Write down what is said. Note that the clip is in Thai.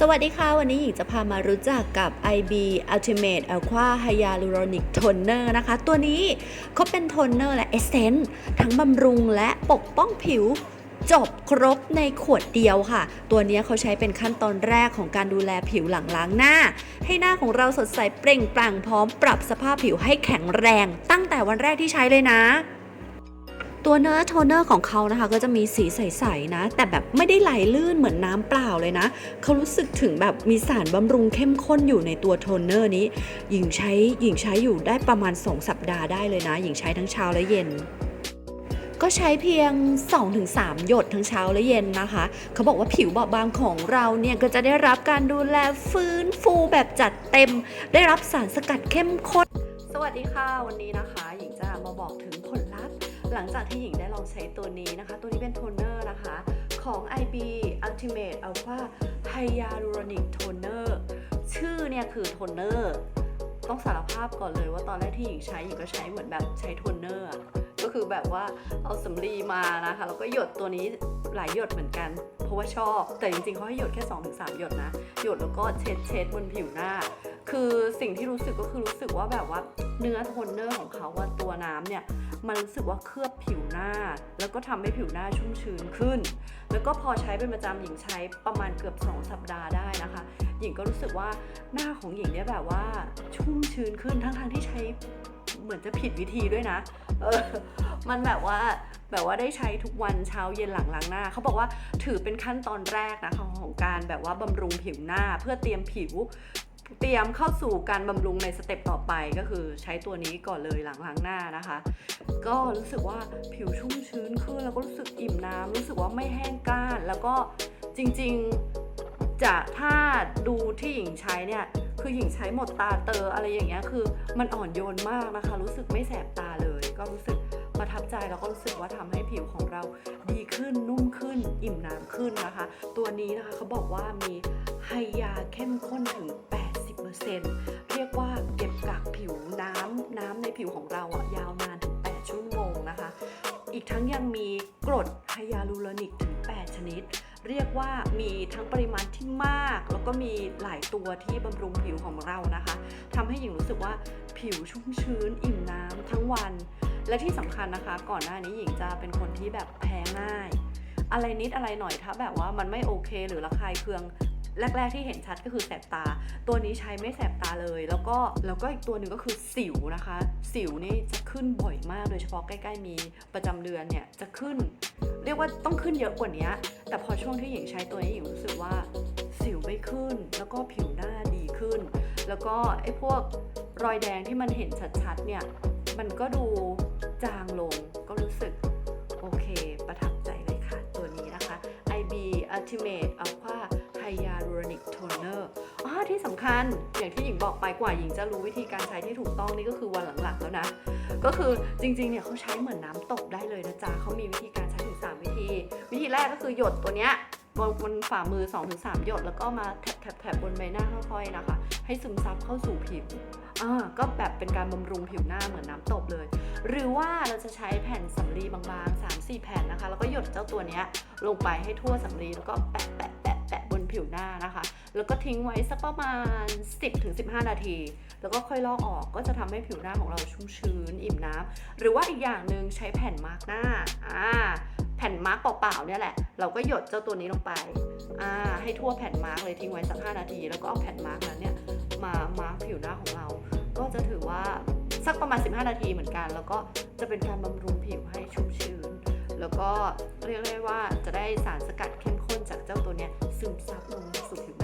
สวัสดีค่ะ วันนี้หญิงจะพามารู้จักกับ IB Ultimate Aqua Hyaluronic Toner นะคะ ตัวนี้เขาเป็นโทนเนอร์และเอเซนต์ทั้งบำรุงและปกป้องผิวจบครบในขวดเดียวค่ะ ตัวนี้เขาใช้เป็นขั้นตอนแรกของการดูแลผิวหลังล้างหน้า ให้หน้าของเราสดใสเปล่งปลั่งพร้อมปรับสภาพผิวให้แข็งแรง ตั้งแต่วันแรกที่ใช้เลยนะ ตัวเนื้อโทนเนอร์ของเขานะคะ ก็จะมีสีใสๆนะ แต่แบบไม่ได้ไหลลื่นเหมือนน้ำเปล่าเลยนะ เขารู้สึกถึงแบบมีสารบำรุงเข้มข้นอยู่ในตัวโทนเนอร์นี้ หญิงใช้หญิงใช้อยู่ได้ประมาณ 2 สัปดาห์ได้เลยนะ หญิงใช้ทั้งเช้าและเย็นก็ใช้เพียง 2-3 หยดทั้งเช้าและเย็นนะคะ เขาบอกว่าผิวบอบบางของเราเนี่ยก็จะได้รับการดูแลฟื้นฟูแบบจัดเต็ม ได้รับสารสกัดเข้มข้น สวัสดีค่ะ วันนี้นะคะ หญิงจะมาบอก หลังจากที่หญิงได้ลองใช้ตัวนี้นะคะ ตัวนี้เป็นโทนเนอร์นะคะ ของ IB Ultimate Alpha Hyaluronic Toner ชื่อเนี่ยคือโทนเนอร์ต้องสารภาพก่อนเลยว่าตอนแรกที่หญิงใช้หญิงก็ใช้เหมือนแบบใช้โทนเนอร์ก็คือแบบว่าเอาสำลีมานะคะแล้วก็หยดตัวนี้หลายหยดเหมือนกัน เพราะว่าชอบแต่จริงๆเขาให้หยดแค่ 2-3 หยดนะ หยดแล้วก็เช็ดเช็ดบนผิวหน้า คือสิ่งที่รู้สึกก็คือรู้สึกว่าแบบว่าเนื้อโทนเนอร์ของเขาว่าตัวน้ำเนี่ย มันรู้สึกว่าเคลือบผิวหน้า แล้วก็ทำให้ผิวหน้าชุ่มชื้นขึ้น แล้วก็พอใช้เป็นประจำหญิงใช้ประมาณเกือบ 2 สัปดาห์ได้นะคะ หญิงก็รู้สึกว่าหน้าของหญิงเนี่ยแบบว่าชุ่มชื้นขึ้นทั้งๆที่ใช้เหมือนจะผิดวิธีด้วยนะเออมันแบบว่าแบบว่าได้ใช้ทุกวันเช้าเย็นหลังล้างหน้า เขาบอกว่าถือเป็นขั้นตอนแรกนะคะของการแบบว่าบำรุงผิวหน้าเพื่อเตรียมผิว เตรียมเข้าสู่การบำรุงในสเต็ปต่อไปก็คือใช้ตัวนี้ก่อนเลยหลังล้างหน้านะคะ ก็รู้สึกว่าผิวชุ่มชื้นขึ้นแล้วก็รู้สึกอิ่มน้ำรู้สึกว่าไม่แห้งกร้าน แล้วก็จริงๆจะถ้าดูที่หญิงใช้เนี่ยคือหญิงใช้หมดตาเตออะไรอย่างเงี้ยคือมันอ่อนโยนมากนะคะ รู้สึกไม่แสบตาเลย ก็รู้สึกประทับใจแล้วก็รู้สึกว่าทำให้ผิวของเราดีขึ้นนุ่มขึ้น อิ่มน้ำขึ้นนะคะ ตัวนี้นะคะเขาบอกว่ามีไฮยาเข้มข้นถึง 80%เรียกว่าเก็บกักผิวน้ำน้ำในผิวของเราอะยาวนานถึง 8 ชั่วโมงนะคะ อีกทั้งยังมีกรดไฮยาลูโรนิกถึง 8 ชนิด เรียกว่ามีทั้งปริมาณที่มาก แล้วก็มีหลายตัวที่บำรุงผิวของเรานะคะทำให้หญิงรู้สึกว่าผิวชุ่มชื้น อิ่มน้ำทั้งวัน และที่สำคัญนะคะ ก่อนหน้านี้หญิงจะเป็นคนที่แบบแพ้ง่าย อะไรนิดอะไรหน่อยถ้าแบบว่ามันไม่โอเค หรือระคายเคือง แรก ๆ ที่เห็นชัดก็คือแสบตา ตัวนี้ใช้ไม่แสบตาเลย แล้วก็แล้วก็อีกตัวหนึ่งก็คือสิวนะคะ สิวนี่จะขึ้นบ่อยมากโดยเฉพาะใกล้ๆมีประจำเดือนเนี่ยจะขึ้น เรียกว่าต้องขึ้นเยอะกว่านี้แต่พอช่วงที่หญิงใช้ตัวนี้หญิงรู้สึกว่าสิวไม่ขึ้น แล้วก็ผิวหน้าดีขึ้น แล้วก็ไอ้พวกรอยแดงที่มันเห็นชัดๆเนี่ยมันก็ดูจางลงก็รู้สึกโอเคประทับใจเลยค่ะ ตัวนี้นะคะ IB Ultimate Aqua Hyaluronic Toner อ๋อที่สำคัญอย่างที่หญิงบอกไปกว่าหญิงจะรู้วิธีการใช้ที่ถูกต้องนี่ก็คือวันหลังๆแล้วนะ ก็คือจริงๆเนี่ยเขาใช้เหมือนน้ำตกได้เลยนะจ๊ะเขามีวิธีการใช้ถึง 3 วิธี วิธีแรกก็คือหยดตัวเนี้ยบนบนฝ่ามือ 2-3 หยด แล้วก็มาแถบแถบบนใบหน้าค่อยๆนะคะ ให้ซึมซับเข้าสู่ผิวอ่าก็แบบเป็นการบำรุงผิวหน้าเหมือนน้ำตกเลย หรือว่าเราจะใช้แผ่นสำลีบางๆ 3-4 แผ่นนะคะ แล้วก็หยดเจ้าตัวเนี้ยลงไปให้ทั่วสำลีแล้วก็แปะ ผิวหน้านะคะ แล้วก็ทิ้งไว้สักประมาณ 10-15 นาที แล้วก็ค่อยลอกออกก็จะทำให้ผิวหน้าของเราชุ่มชื้น อิ่มน้ำหรือว่าอีกอย่างหนึ่งใช้แผ่นมาร์กหน้าอ่าแผ่นมาร์กเปล่าๆเนี่ยแหละ เราก็หยดเจ้าตัวนี้ลงไปอ่าให้ทั่วแผ่นมาร์กเลยทิ้งไว้สัก 5 นาที แล้วก็เอาแผ่นมาร์กนั้นเนี่ยมามาร์กผิวหน้าของเรา ก็จะถือว่าสักประมาณ 15 นาทีเหมือนกัน แล้วก็จะเป็นการบำรุงผิวให้ชุ่มชื้น แล้วก็เรียกได้ว่าจะได้สารสกัดเข้มข้นจากเจ้าตัวเนี้ยซึมซับลงสู่ผิวหน้า